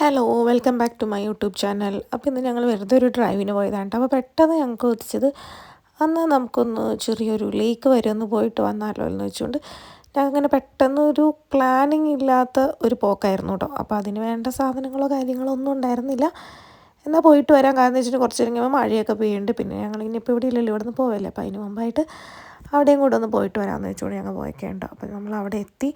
Hello welcome back to my YouTube channel അപ്പോൾ ഇന്ന് ഞങ്ങൾ വെറുതെ ഒരു ഡ്രൈവിന് പോയതാണ് അപ്പോൾ പെട്ടെന്ന് ഞങ്ങൾക്ക് ഒത്തിച്ചത് അന്ന് നമുക്കൊന്ന് ചെറിയൊരു ലേക്ക് വരെ ഒന്ന് പോയിട്ട് വന്നാലോ എന്ന് വെച്ചുകൊണ്ട് അങ്ങനെ പെട്ടെന്ന് ഒരു പ്ലാനിങ് ഇല്ലാത്ത ഒരു പോക്കായിരുന്നു കേട്ടോ അപ്പോൾ അതിന് വേണ്ട സാധനങ്ങളോ കാര്യങ്ങളോ ഒന്നും ഉണ്ടായിരുന്നില്ല. എന്നാൽ പോയിട്ട് വരാൻ കാരണം വെച്ചിട്ട് കുറച്ച് കഴിയുമ്പോൾ മഴയൊക്കെ പെയ്യുന്നുണ്ട്. പിന്നെ ഞങ്ങൾ ഇനി ഇപ്പോൾ ഇവിടെ ഇല്ലല്ലോ ഇവിടെ നിന്ന് പോവല്ലേ? അപ്പോൾ അതിന് മുമ്പായിട്ട് അവിടെയും കൂടെ ഒന്ന് പോയിട്ട് വരാമെന്ന് വെച്ചുകൊണ്ട് ഞങ്ങൾ പോയൊക്കെ ഉണ്ടോ അപ്പോൾ നമ്മൾ അവിടെ എത്തി.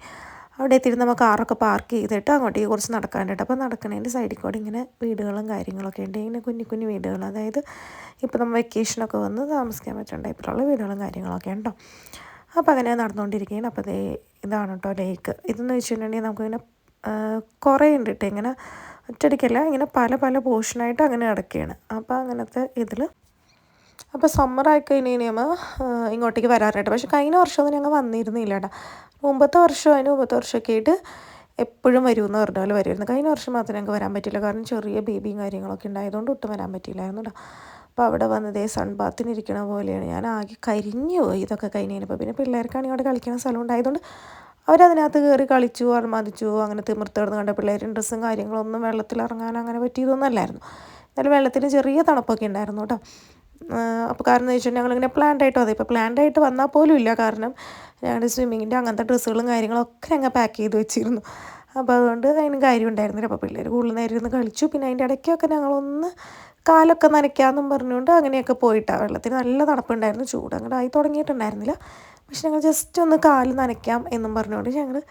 അവിടെ എത്തിയിട്ട് നമ്മൾ കാറൊക്കെ പാർക്ക് ചെയ്തിട്ട് അങ്ങോട്ടേക്ക് കുറച്ച് നടക്കാനുണ്ട് അപ്പോൾ നടക്കണതിന്റെ സൈഡിൽ കൂടെ ഇങ്ങനെ വീടുകളും കാര്യങ്ങളൊക്കെ ഉണ്ട്. ഇങ്ങനെ കുഞ്ഞു കുഞ്ഞു വീടുകൾ. അതായത് ഇപ്പോൾ നമ്മൾ വെക്കേഷനൊക്കെ വന്ന് താമസിക്കാൻ പറ്റുന്ന ടൈപ്പിലുള്ള വീടുകളും കാര്യങ്ങളൊക്കെ ഉണ്ടോ? അപ്പോൾ അങ്ങനെ നടന്നുകൊണ്ടിരിക്കുകയാണ്. അപ്പോൾ ദേ ഇതാണ് കേട്ടോ ലേക്ക്. ഇതെന്ന് വെച്ചിട്ടുണ്ടെങ്കിൽ നമുക്കിങ്ങനെ കുറേ ഉണ്ട് കേട്ടോ. ഇങ്ങനെ ഒറ്റയടിക്കല്ല ഇങ്ങനെ പല പല പോർഷനായിട്ട് അങ്ങനെ കിടക്കുകയാണ് അപ്പോൾ അങ്ങനത്തെ ഇതിൽ അപ്പോൾ സമ്മർ ആയി കഴിഞ്ഞാൽ ഇങ്ങോട്ടേക്ക് വരാറുണ്ട് പക്ഷെ കഴിഞ്ഞ വർഷമൊന്നും ഞങ്ങൾ വന്നിരുന്നില്ല കേട്ടോ മുമ്പത്തെ വർഷം അതിന് മുമ്പത്തെ വർഷമൊക്കെ ആയിട്ട് എപ്പോഴും വരുമെന്ന് പറഞ്ഞ പോലെ വരുമായിരുന്നു. കഴിഞ്ഞ വർഷം മാത്രമേ ഞങ്ങൾക്ക് വരാൻ പറ്റില്ല കാരണം ചെറിയ ബേബിയും കാര്യങ്ങളൊക്കെ ഉണ്ടായതുകൊണ്ട് ഒട്ടും വരാൻ പറ്റിയില്ലായിരുന്നു അപ്പോൾ അവിടെ വന്നതേ സൺ ഇരിക്കണ പോലെയാണ്. ഞാൻ ആകെ കരിഞ്ഞു പോയി ഇതൊക്കെ കഴിഞ്ഞ് കഴിഞ്ഞപ്പോൾ. പിന്നെ പിള്ളേർക്കാണെങ്കിൽ അവിടെ കളിക്കുന്ന സ്ഥലം ഉണ്ടായതുകൊണ്ട് അവരതിനകത്ത് കയറി കളിച്ചു അർമാദിച്ചു അങ്ങനെ തിമിർത്ത് കിടന്ന് കണ്ട പിള്ളേരും ഡ്രസ്സും കാര്യങ്ങളൊന്നും വെള്ളത്തിൽ ഇറങ്ങാൻ അങ്ങനെ പറ്റിയതൊന്നും അല്ലായിരുന്നു. എന്നാലും വെള്ളത്തിന് ചെറിയ തണുപ്പൊക്കെ ഉണ്ടായിരുന്നു കേട്ടോ അപ്പോൾ കാരണം എന്ന് വെച്ചാൽ ഞങ്ങളിങ്ങനെ പ്ലാൻഡ് ആയിട്ട് വന്നത് ഇപ്പോൾ പ്ലാൻഡ് ആയിട്ട് വന്നാൽ പോലും ഇല്ല. കാരണം ഞങ്ങളുടെ സ്വിമ്മിങ്ങിന്റെ അങ്ങനത്തെ ഡ്രസ്സുകളും കാര്യങ്ങളൊക്കെ ഞങ്ങൾ പാക്ക് ചെയ്ത് വെച്ചിരുന്നു. അപ്പോൾ അതുകൊണ്ട് അതിന് കാര്യം ഉണ്ടായിരുന്നില്ല. അപ്പോൾ പിള്ളേർ കൂടുതൽ നേരം ഇരുന്ന് കളിച്ചു. പിന്നെ അതിന്റെ ഇടയ്ക്കൊക്കെ ഞങ്ങളൊന്ന് കാലൊക്കെ നനയ്ക്കാമെന്നും പറഞ്ഞുകൊണ്ട് അങ്ങനെയൊക്കെ പോയിട്ടാണ് വെള്ളത്തിന് നല്ല തണുപ്പുണ്ടായിരുന്നു. ചൂട് അങ്ങോട്ട് ആയി തുടങ്ങിയിട്ടുണ്ടായിരുന്നില്ല. പക്ഷെ ഞങ്ങൾ ജസ്റ്റ് ഒന്ന് കാൽ നനയ്ക്കാം എന്നും പറഞ്ഞുകൊണ്ട് ഞങ്ങൾ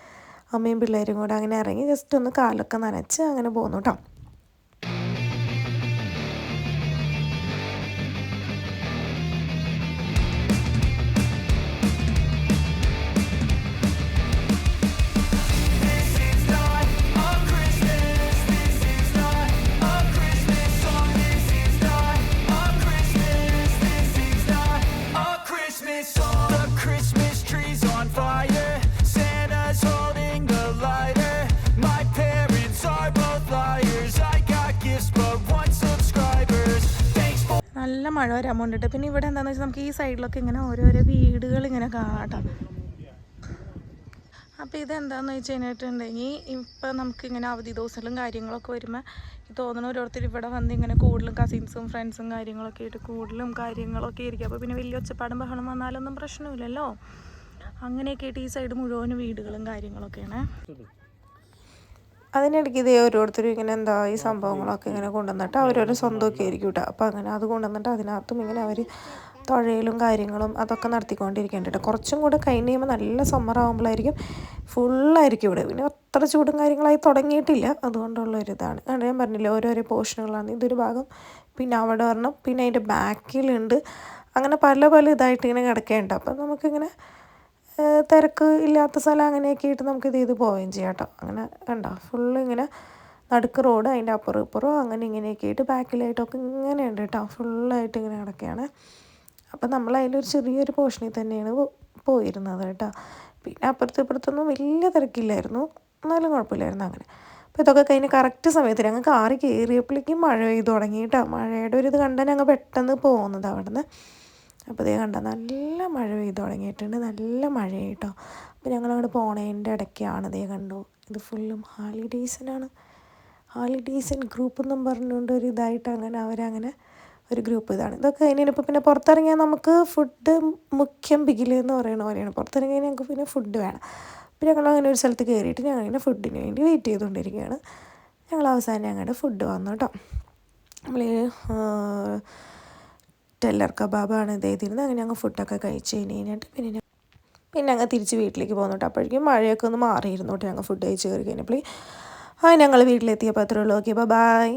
അമ്മയും പിള്ളേരും കൂടെ അങ്ങനെ ഇറങ്ങി ജസ്റ്റ് ഒന്ന് കാലൊക്കെ നനച്ച് അങ്ങനെ പോന്നു കേട്ടോ നല്ല മഴ വരാൻ പോണ്ടിട്ട് പിന്നെ ഇവിടെ എന്താണെന്ന് വെച്ചാൽ നമുക്ക് ഈ സൈഡിലൊക്കെ ഇങ്ങനെ ഓരോരോ വീടുകൾ ഇങ്ങനെ കാണാം അപ്പോൾ ഇതെന്താണെന്ന് വെച്ച് കഴിഞ്ഞിട്ടുണ്ടെങ്കിൽ ഇപ്പം നമുക്കിങ്ങനെ അവധി ദിവസങ്ങളും കാര്യങ്ങളൊക്കെ വരുമ്പോൾ തോന്നണ ഓരോരുത്തർ ഇവിടെ വന്ന് ഇങ്ങനെ കൂടുതലും കസിൻസും ഫ്രണ്ട്സും കാര്യങ്ങളൊക്കെ ആയിട്ട് കൂടുതലും കാര്യങ്ങളൊക്കെ ആയിരിക്കും. അപ്പോൾ പിന്നെ വലിയ ഒച്ചപ്പാടും ബഹളം വന്നാലൊന്നും പ്രശ്നമില്ലല്ലോ. അങ്ങനെയൊക്കെ ആയിട്ട് ഈ സൈഡ് മുഴുവനും വീടുകളും കാര്യങ്ങളൊക്കെയാണ്. അതിനിടയ്ക്ക് ഇതേ ഓരോരുത്തരും ഇങ്ങനെ എന്താ ഈ സംഭവങ്ങളൊക്കെ ഇങ്ങനെ കൊണ്ടുവന്നിട്ട് അവരവരുടെ സ്വന്തമൊക്കെ ആയിരിക്കും കേട്ടോ അപ്പോൾ അങ്ങനെ അത് കൊണ്ടുവന്നിട്ട് അതിനകത്തും ഇങ്ങനെ അവർ തുഴയിലും കാര്യങ്ങളും അതൊക്കെ നടത്തിക്കൊണ്ടിരിക്കേണ്ടിട്ട് കുറച്ചും കൂടെ കഴിഞ്ഞ് കഴിയുമ്പോൾ നല്ല സമ്മർ ആകുമ്പോഴായിരിക്കും ഫുള്ളായിരിക്കും ഇവിടെ. പിന്നെ അത്ര ചൂടും കാര്യങ്ങളായി തുടങ്ങിയിട്ടില്ല. അതുകൊണ്ടുള്ള ഒരു ഇതാണ്. കാരണം ഞാൻ പറഞ്ഞില്ലേ ഓരോരോ പോർഷനുകളാണ് ഇതൊരു ഭാഗം പിന്നെ അവിടെ വരണം പിന്നെ അതിന്റെ ബാക്കിലുണ്ട്. അങ്ങനെ പല പല ഇതായിട്ട് ഇങ്ങനെ കിടക്കേണ്ട. അപ്പം നമുക്കിങ്ങനെ തിരക്ക് ഇല്ലാത്ത സ്ഥലം അങ്ങനെയൊക്കെ ആയിട്ട് നമുക്ക് ഇത് ചെയ്ത് പോവുകയും ചെയ്യാം കേട്ടോ. അങ്ങനെ കണ്ടോ ഫുള്ള് ഇങ്ങനെ നടുക്ക് റോഡ് അതിന്റെ അപ്പുറം ഇപ്പുറം അങ്ങനെ ഇങ്ങനെയൊക്കെ ആയിട്ട് ബാക്കിലായിട്ടൊക്കെ ഇങ്ങനെയുണ്ട് കേട്ടോ. ഫുള്ളായിട്ട് ഇങ്ങനെ കിടക്കുകയാണ്. അപ്പം നമ്മൾ അതിലൊരു ചെറിയൊരു പോർഷനിൽ തന്നെയാണ് പോയിരുന്നത് കേട്ടോ. പിന്നെ അപ്പുറത്തും ഇപ്പുറത്തൊന്നും വലിയ തിരക്കില്ലായിരുന്നു. എന്നാലും കുഴപ്പമില്ലായിരുന്നു അങ്ങനെ. അപ്പോൾ ഇതൊക്കെ കഴിഞ്ഞ് കറക്റ്റ് സമയത്ത് ഞങ്ങൾ കാറി കയറിയപ്പോഴേക്കും മഴ പെയ്തു തുടങ്ങി മഴയുടെ ഒരു ഇത് കണ്ടാൽ ഞങ്ങൾ പെട്ടെന്ന് പോകുന്നത് അവിടെ നിന്ന് അപ്പോൾ ഇതേ കണ്ട നല്ല മഴ പെയ്തു തുടങ്ങിയിട്ടുണ്ട്. നല്ല മഴ കേട്ടോ അപ്പോൾ ഞങ്ങൾ അങ്ങോട്ട് പോണേന്റെ ഇടയ്ക്കാണ് ഇതേ കണ്ടു. ഇത് ഫുള്ളും ഹാലിഡേയ്സിനാണ്. ഹാലിഡേയ്സിൻ ഗ്രൂപ്പ് എന്നും പറഞ്ഞുകൊണ്ട് ഒരു ഇതായിട്ട് അങ്ങനെ അവരങ്ങനെ ഒരു ഗ്രൂപ്പ് ഇതാണ്. ഇതൊക്കെ കഴിഞ്ഞപ്പോൾ പിന്നെ പുറത്തിറങ്ങിയാൽ നമുക്ക് ഫുഡ് മുഖ്യം ബിഗിൽ എന്ന് പറയുന്ന പോലെയാണ്. പുറത്തിറങ്ങിയാൽ ഞങ്ങൾക്ക് പിന്നെ ഫുഡ് വേണം. അപ്പോൾ ഞങ്ങൾ അങ്ങനെ ഒരു സ്ഥലത്ത് കയറിയിട്ട് ഞങ്ങൾ ഇങ്ങനെ ഫുഡിന് വേണ്ടി വെയിറ്റ് ചെയ്തുകൊണ്ടിരിക്കുകയാണ്. ഞങ്ങൾ അവസാനം ഞങ്ങളുടെ ഫുഡ് വന്നു കേട്ടോ. നമ്മൾ ടെല്ലർ കബാബാണ് ഇത് ചെയ്തിരുന്നത്. അങ്ങനെ ഞങ്ങൾ ഫുഡൊക്കെ കഴിച്ച് കഴിഞ്ഞ് കഴിഞ്ഞിട്ട് പിന്നെ പിന്നെ ഞങ്ങൾ തിരിച്ച് വീട്ടിലേക്ക് പോകുന്നുണ്ട് അപ്പോഴേക്കും മഴയൊക്കെ ഒന്ന് മാറിയിരുന്നു കേട്ടോ. ഞങ്ങൾ ഫുഡ് കഴിച്ച് കയറി കഴിഞ്ഞപ്പോൾ ആ ഞങ്ങൾ വീട്ടിലെത്തിയപ്പോൾ അത്രേ ഉള്ളൂ. Okay bye